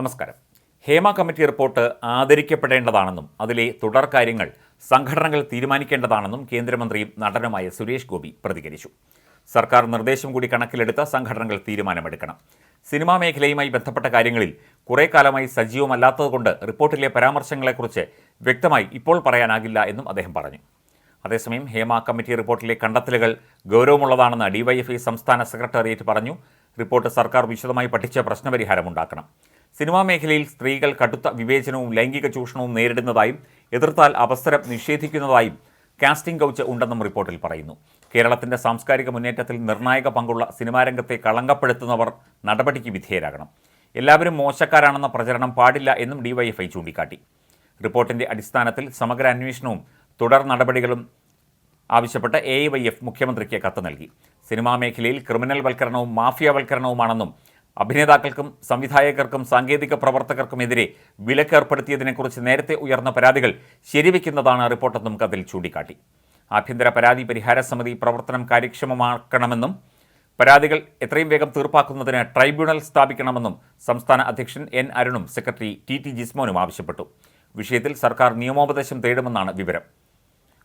നമസ്കാരം. Hema committee report ആദരിക്കപ്പെടേണ്ടതാണെന്നും അതിലെ തുടർ കാര്യങ്ങൾ സംഘടനകൾ തീരുമാനിക്കേണ്ടതാണെന്നും കേന്ദ്രമന്ത്രിയും നടനുമായ സുരേഷ് ഗോപി പ്രതികരിച്ചു. സർക്കാർ നിർദ്ദേശം കൂടി കണക്കിലെടുത്ത് സംഘടനകൾ തീരുമാനമെടുക്കണം. സിനിമാ മേഖലയുമായി ബന്ധപ്പെട്ട കാര്യങ്ങളിൽ കുറേ കാലമായി സജീവമല്ലാത്തതുകൊണ്ട് റിപ്പോർട്ടിലെ പരാമർശങ്ങളെക്കുറിച്ച് വ്യക്തമായി ഇപ്പോൾ പറയാനാകില്ല എന്നും അദ്ദേഹം പറഞ്ഞു. അതേസമയം ഹേമ കമ്മിറ്റി റിപ്പോർട്ടിലെ കണ്ടെത്തലുകൾ ഗൗരവമുള്ളതാണെന്ന് ഡിവൈഎഫ്ഐ സംസ്ഥാന സെക്രട്ടേറിയറ്റ് പറഞ്ഞു. റിപ്പോർട്ട് സർക്കാർ വിശദമായി പഠിച്ച് പ്രശ്നപരിഹാരമുണ്ടാക്കണം സിനിമാ മേഖലയിൽ സ്ത്രീകൾ കടുത്ത വിവേചനവും ലൈംഗിക ചൂഷണവും നേരിടുന്നതായും എതിർത്താൽ അവസരം നിഷേധിക്കുന്നതായും കാസ്റ്റിംഗ് കൗച്ച് ഉണ്ടെന്നും റിപ്പോർട്ടിൽ പറയുന്നു. കേരളത്തിന്റെ സാംസ്കാരിക മുന്നേറ്റത്തിൽ നിർണായക പങ്കുള്ള സിനിമാ രംഗത്തെ കളങ്കപ്പെടുത്തുന്നവർ നടപടിക്ക് വിധേയരാകണം. എല്ലാവരും മോശക്കാരാണെന്ന പ്രചരണം പാടില്ല എന്നും ഡിവൈഎഫ്ഐ ചൂണ്ടിക്കാട്ടി. റിപ്പോർട്ടിന്റെ അടിസ്ഥാനത്തിൽ സമഗ്ര അന്വേഷണവും തുടർ നടപടികളും ആവശ്യപ്പെട്ട് എ വൈ എഫ് മുഖ്യമന്ത്രിക്ക് കത്ത് നൽകി. സിനിമാ മേഖലയിൽ ക്രിമിനൽ വൽക്കരണവും മാഫിയവൽക്കരണവുമാണെന്നും അഭിനേതാക്കൾക്കും സംവിധായകർക്കും സാങ്കേതിക പ്രവർത്തകർക്കുമെതിരെ വിലക്കേർപ്പെടുത്തിയതിനെക്കുറിച്ച് നേരത്തെ ഉയർന്ന പരാതികൾ ശരിവെക്കുന്നതാണ് റിപ്പോർട്ടെന്നും കത്തിൽ ചൂണ്ടിക്കാട്ടി. ആഭ്യന്തര പരാതി പരിഹാര സമിതി പ്രവർത്തനം കാര്യക്ഷമമാക്കണമെന്നും പരാതികൾ എത്രയും വേഗം തീർപ്പാക്കുന്നതിന് ട്രൈബ്യൂണൽ സ്ഥാപിക്കണമെന്നും സംസ്ഥാന അധ്യക്ഷൻ എൻ അരുണും സെക്രട്ടറി ടി ടി ജിസ്മോനും ആവശ്യപ്പെട്ടു. വിഷയത്തിൽ സർക്കാർ നിയമോപദേശം തേടുമെന്നാണ് വിവരം.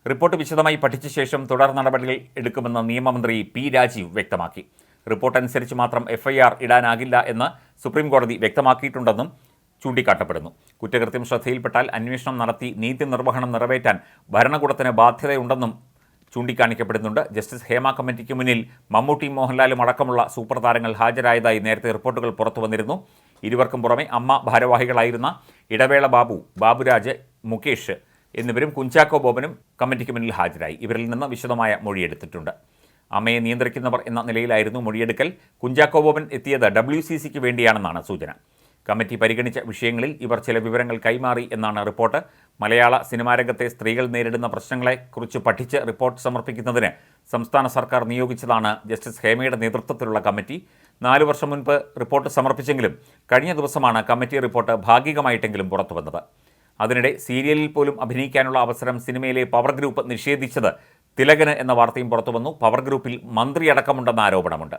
റിപ്പോർട്ട് വിശദമായി പഠിച്ച ശേഷം തുടർ നടപടികൾ എടുക്കുമെന്ന് നിയമമന്ത്രി പി രാജീവ് വ്യക്തമാക്കി. റിപ്പോർട്ട് അനുസരിച്ച് മാത്രം എഫ്ഐആർ ഇടാനാകില്ല എന്ന് സുപ്രീം കോടതി വ്യക്തമാക്കിയിട്ടുണ്ടെന്നും ചൂണ്ടിക്കാട്ടപ്പെടുന്നു. കുറ്റകൃത്യം ശ്രദ്ധയിൽപ്പെട്ടാൽ അന്വേഷണം നടത്തി നീതി നിർവഹണം നിറവേറ്റാൻ ഭരണകൂടത്തിന് ബാധ്യതയുണ്ടെന്നും ചൂണ്ടിക്കാണിക്കപ്പെടുന്നുണ്ട്. ജസ്റ്റിസ് ഹേമ കമ്മിറ്റിക്ക് മുന്നിൽ മമ്മൂട്ടി മോഹൻലാലും അടക്കമുള്ള സൂപ്പർ താരങ്ങൾ ഹാജരായതായി നേരത്തെ റിപ്പോർട്ടുകൾ പുറത്തു വന്നിരുന്നു ഇരുവർക്കും പുറമെ അമ്മ ഭാരവാഹികളായിരുന്ന ഇടവേള ബാബു ബാബുരാജ് മുകേഷ് എന്നിവരും കുഞ്ചാക്കോ ബോബനും കമ്മിറ്റിക്ക് മുന്നിൽ ഹാജരായി. ഇവരിൽ നിന്ന് വിശദമായ മൊഴിയെടുത്തിട്ടുണ്ട്. അമ്മയെ നിയന്ത്രിക്കുന്നവർ എന്ന നിലയിലായിരുന്നു മൊഴിയെടുക്കൽ. കുഞ്ചാക്കോ ബോബൻ എത്തിയത് ഡബ്ല്യു സി സിക്ക് വേണ്ടിയാണെന്നാണ് സൂചന. കമ്മിറ്റി പരിഗണിച്ച വിഷയങ്ങളിൽ ഇവർ ചില വിവരങ്ങൾ കൈമാറി എന്നാണ് റിപ്പോർട്ട്. മലയാള സിനിമാ രംഗത്തെ സ്ത്രീകൾ നേരിടുന്ന പ്രശ്നങ്ങളെക്കുറിച്ച് പഠിച്ച് റിപ്പോർട്ട് സമർപ്പിക്കുന്നതിന് സംസ്ഥാന സർക്കാർ നിയോഗിച്ചതാണ് ജസ്റ്റിസ് ഹേമയുടെ നേതൃത്വത്തിലുള്ള കമ്മിറ്റി. നാലു വർഷം മുൻപ് റിപ്പോർട്ട് സമർപ്പിച്ചെങ്കിലും കഴിഞ്ഞ ദിവസമാണ് കമ്മിറ്റി റിപ്പോർട്ട് ഭാഗികമായിട്ടെങ്കിലും പുറത്തുവന്നത്. അതിനിടെ സീരിയലിൽ പോലും അഭിനയിക്കാനുള്ള അവസരം സിനിമയിലെ പവർ ഗ്രൂപ്പ് നിഷേധിച്ചത് തിലകന് എന്ന വാർത്തയും പുറത്തു വന്നു. പവർ ഗ്രൂപ്പിൽ മന്ത്രിയടക്കമുണ്ടെന്ന ആരോപണമുണ്ട്.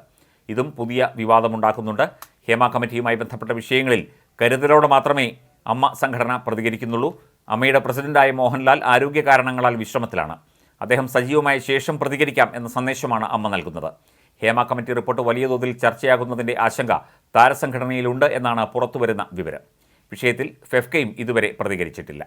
ഇതും പുതിയ വിവാദമുണ്ടാക്കുന്നുണ്ട്. ഹേമ കമ്മിറ്റിയുമായി ബന്ധപ്പെട്ട വിഷയങ്ങളിൽ കരുതലോടെ മാത്രമേ അമ്മ സംഘടന പ്രതികരിക്കുന്നുള്ളൂ. അമ്മയുടെ പ്രസിഡന്റായ മോഹൻലാൽ ആരോഗ്യ കാരണങ്ങളാൽ വിശ്രമത്തിലാണ്. അദ്ദേഹം സജീവമായ ശേഷം പ്രതികരിക്കാം എന്ന സന്ദേശമാണ് അമ്മ നൽകുന്നത്. ഹേമ കമ്മിറ്റി റിപ്പോർട്ട് വലിയ തോതിൽ ചർച്ചയാകുന്നതിന്റെ ആശങ്ക താരസംഘടനയിലുണ്ട് എന്നാണ് പുറത്തുവരുന്ന വിവരം. വിഷയത്തിൽ ഫെഫ്കയും ഇതുവരെ പ്രതികരിച്ചിട്ടില്ല.